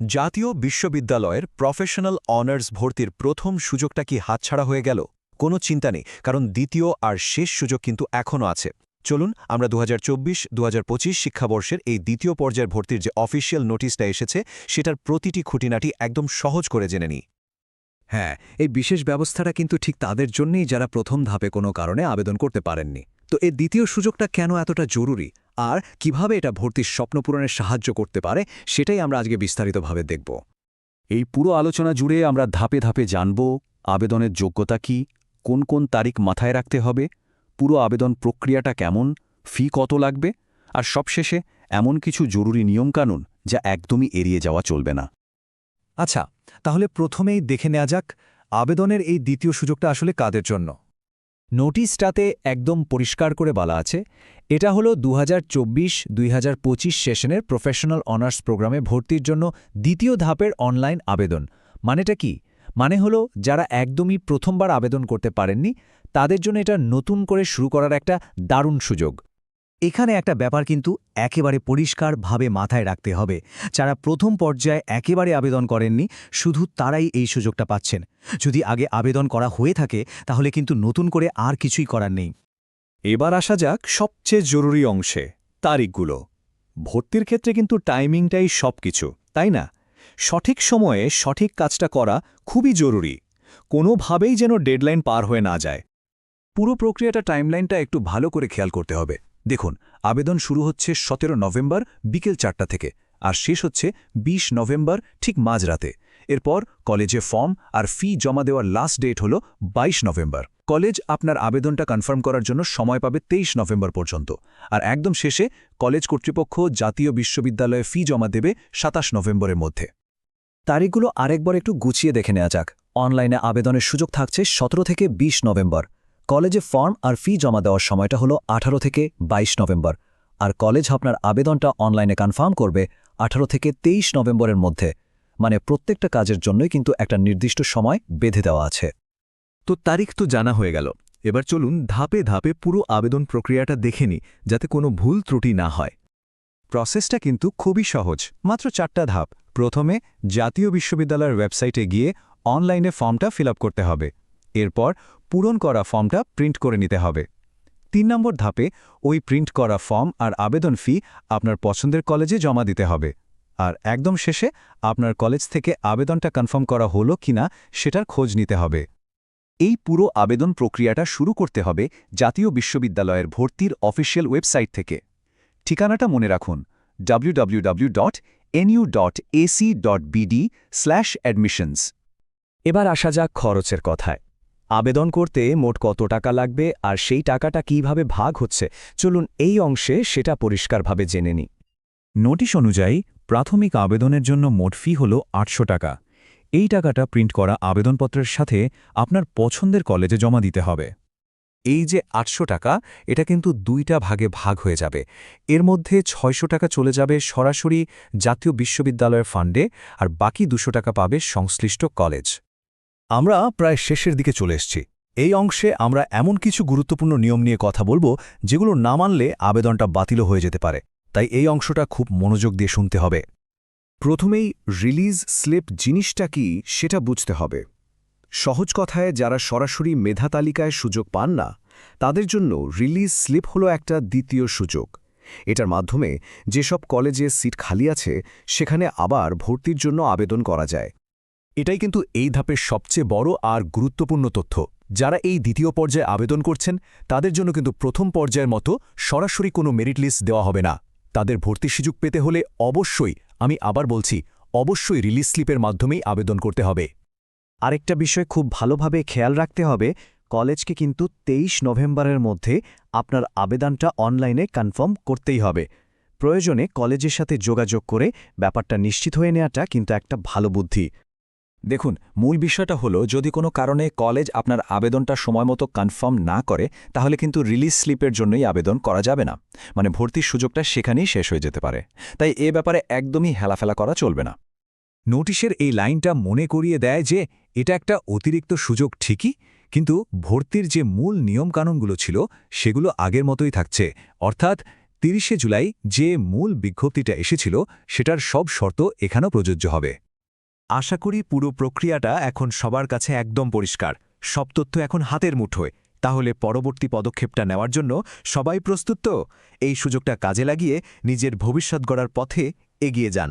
জাতীয় বিশ্ববিদ্যালয়ের professional honours ভর্তির প্রথম সুযোগটা কি হাতছাড়া হয়ে গেল? কোনো চিন্তা নেই, কারণ দ্বিতীয় আর শেষ সুযোগ কিন্তু এখনও আছে। চলুন, আমরা দু হাজার চব্বিশ শিক্ষাবর্ষের এই দ্বিতীয় পর্যায়ের ভর্তির যে অফিসিয়াল নোটিশটা এসেছে, সেটার প্রতিটি খুঁটিনাটি একদম সহজ করে জেনে নিই। হ্যাঁ এই বিশেষ ব্যবস্থাটা কিন্তু ঠিক তাদের জন্যই যারা প্রথম ধাপে কোনো কারণে আবেদন করতে পারেননি। তো এই দ্বিতীয় সুযোগটা কেন এতটা জরুরি? আর কীভাবে এটা ভর্তির স্বপ্ন পূরণে সাহায্য করতে পারে, সেটাই আমরা আজকে বিস্তারিতভাবে দেখব। এই পুরো আলোচনা জুড়ে আমরা ধাপে ধাপে জানব, আবেদনের যোগ্যতা কি, কোন কোন তারিখ মাথায় রাখতে হবে, পুরো আবেদন প্রক্রিয়াটা কেমন, ফি কত লাগবে, আর সবশেষে এমন কিছু জরুরি নিয়মকানুন যা একদমই এড়িয়ে যাওয়া চলবে না। আচ্ছা তাহলে প্রথমেই দেখে নেওয়া যাক, আবেদনের এই দ্বিতীয় সুযোগটা আসলে কাদের জন্য? নোটিশটাতে একদম পরিষ্কার করে বলা আছে, এটা হলো দু হাজার চব্বিশ সেশনের প্রফেশনাল অনার্স প্রোগ্রামে ভর্তির জন্য দ্বিতীয় ধাপের অনলাইন আবেদন। মানেটা কি? মানে হলো যারা একদমই প্রথমবার আবেদন করতে পারেননি, তাদের জন্য এটা নতুন করে শুরু করার একটা দারুণ সুযোগ। এখানে একটা ব্যাপার কিন্তু একেবারে পরিষ্কারভাবে মাথায় রাখতে হবে। যারা প্রথম পর্যায়ে একেবারে আবেদন করেননি, শুধু তারাই এই সুযোগটা পাচ্ছেন। যদি আগে আবেদন করা হয়ে থাকে, তাহলে কিন্তু নতুন করে আর কিছুই করার নেই। এবার আসা যাক সবচেয়ে জরুরি অংশে, তারিখগুলো। ভর্তির ক্ষেত্রে কিন্তু টাইমিংটাই সবকিছু, তাই না? সঠিক সময়ে সঠিক কাজটা করা খুবই জরুরি। কোনোভাবেই যেন ডেডলাইন পার হয়ে না যায়। পুরো প্রক্রিয়াটা, টাইমলাইনটা একটু ভালো করে খেয়াল করতে হবে। দেখুন, আবেদন শুরু হচ্ছে সতেরো নভেম্বর বিকেল চারটা থেকে আর শেষ হচ্ছে ২০ নভেম্বর ঠিক মাঝরাতে। এরপর কলেজে ফর্ম আর ফি জমা দেওয়ার লাস্ট ডেট হল ২২ নভেম্বর। কলেজ আপনার আবেদনটা কনফার্ম করার জন্য সময় পাবে ২৩ নভেম্বর পর্যন্ত আর একদম শেষে কলেজ কর্তৃপক্ষ জাতীয় বিশ্ববিদ্যালয়ে ফি জমা দেবে ২৭ নভেম্বরের মধ্যে। তারিখগুলো আরেকবার একটু গুছিয়ে দেখে নেওয়া যাক। অনলাইনে আবেদনের সুযোগ থাকছে সতেরো থেকে ২০ নভেম্বর। কলেজে ফর্ম আর ফি জমা দেওয়ার সময়টা হলো ১৮ থেকে ২২ নভেম্বর। আর কলেজ আপনার আবেদনটা অনলাইনে কনফার্ম করবে ১৮ থেকে ২৩ নভেম্বরের মধ্যে। মানে প্রত্যেকটা কাজের জন্যই কিন্তু একটা নির্দিষ্ট সময় বেঁধে দেওয়া আছে। তো তারিখ তো জানা হয়ে গেল। এবার চলুন ধাপে ধাপে পুরো আবেদন প্রক্রিয়াটা দেখে নি যাতে কোনো ভুল ত্রুটি না হয়। প্রসেসটা কিন্তু খুবই সহজ, মাত্র চারটা ধাপ। প্রথমে জাতীয় বিশ্ববিদ্যালয়ের ওয়েবসাইটে গিয়ে অনলাইনে ফর্মটা ফিল করতে হবে। এরপর পূরণ করা ফর্মটা প্রিন্ট করে নিতে হবে। তিন নম্বর ধাপে ওই প্রিন্ট করা ফর্ম আর আবেদন ফি আপনার পছন্দের কলেজে জমা দিতে হবে। আর একদম শেষে আপনার কলেজ থেকে আবেদনটা কনফার্ম করা হলো কিনা সেটার খোঁজ নিতে হবে। এই পুরো আবেদন প্রক্রিয়াটা শুরু করতে হবে জাতীয় বিশ্ববিদ্যালয়ের ভর্তির অফিসিয়াল ওয়েবসাইট থেকে। ঠিকানাটা মনে রাখুন www.nu.ac.bd/admissions এবার আসা যাক খরচের কথায়। আবেদন করতে মোট কত টাকা লাগবে আর সেই টাকাটা কীভাবে ভাগ হচ্ছে? চলুন এই অংশে সেটা পরিষ্কারভাবে জেনে নিই। নোটিশ অনুযায়ী, প্রাথমিক আবেদনের জন্য মোট ফি হল আটশো টাকা। এই টাকাটা প্রিন্ট করা আবেদনপত্রের সাথে আপনার পছন্দের কলেজে জমা দিতে হবে। এই যে আটশো টাকা, এটা কিন্তু দুইটা ভাগে ভাগ হয়ে যাবে। এর মধ্যে ছয়শো টাকা চলে যাবে সরাসরি জাতীয় বিশ্ববিদ্যালয়ের ফান্ডে আর বাকি দুশো টাকা পাবে সংশ্লিষ্ট কলেজ। আমরা প্রায় শেষের দিকে চলে এসছি। এই অংশে আমরা এমন কিছু গুরুত্বপূর্ণ নিয়ম নিয়ে কথা বলব যেগুলো না মানলে আবেদনটা বাতিলও হয়ে যেতে পারে। তাই এই অংশটা খুব মনোযোগ দিয়ে শুনতে হবে। প্রথমেই রিলিজ স্লিপ জিনিসটা কি সেটা বুঝতে হবে। সহজ কথায় যারা সরাসরি মেধা তালিকায় সুযোগ পান না, তাদের জন্য রিলিজ স্লিপ হলো একটা দ্বিতীয় সুযোগ। এটার মাধ্যমে যেসব কলেজে সিট খালি আছে, সেখানে আবার ভর্তির জন্য আবেদন করা যায়। এটাই কিন্তু এই ধাপের সবচেয়ে বড় আর গুরুত্বপূর্ণ তথ্য। যারা এই দ্বিতীয় পর্যায়ে আবেদন করছেন, তাদের জন্য কিন্তু প্রথম পর্যায়ের মতো সরাসরি কোনো মেরিট লিস্ট দেওয়া হবে না। তাদের ভর্তি সুযোগ পেতে হলে অবশ্যই, আমি আবার বলছি, অবশ্যই রিলিজ স্লিপের মাধ্যমেই আবেদন করতে হবে। আরেকটা বিষয় খুব ভালোভাবে খেয়াল রাখতে হবে, কলেজকে কিন্তু ২৩ নভেম্বরের মধ্যে আপনার আবেদনটা অনলাইনে কনফার্ম করতেই হবে। প্রয়োজনে কলেজের সাথে যোগাযোগ করে ব্যাপারটা নিশ্চিত হয়ে নেওয়াটা কিন্তু একটা ভালো বুদ্ধি। দেখুন, মূল বিষয়টা হলো, যদি কোনো কারণে কলেজ আপনার আবেদনটা সময়মতো কনফার্ম না করে, তাহলে কিন্তু রিলিজ স্লিপের জন্যই আবেদন করা যাবে না। মানে ভর্তির সুযোগটা সেখানেই শেষ হয়ে যেতে পারে। তাই এ ব্যাপারে একদমই হেলাফেলা করা চলবে না। নোটিশের এই লাইনটা মনে করিয়ে দেয় যে, এটা একটা অতিরিক্ত সুযোগ ঠিকই, কিন্তু ভর্তির যে মূল নিয়মকানুনগুলো ছিল, সেগুলো আগের মতোই থাকছে। অর্থাৎ তিরিশে জুলাই যে মূল বিজ্ঞপ্তিটা এসেছিল, সেটার সব শর্ত এখানেও প্রযোজ্য হবে। আশা করি পুরো প্রক্রিয়াটা এখন সবার কাছে একদম পরিষ্কার। সব তথ্য এখন হাতের মুঠোয়। তাহলে পরবর্তী পদক্ষেপটা নেওয়ার জন্য সবাই প্রস্তুত তো? এই সুযোগটা কাজে লাগিয়ে নিজের ভবিষ্যৎ গড়ার পথে এগিয়ে যান।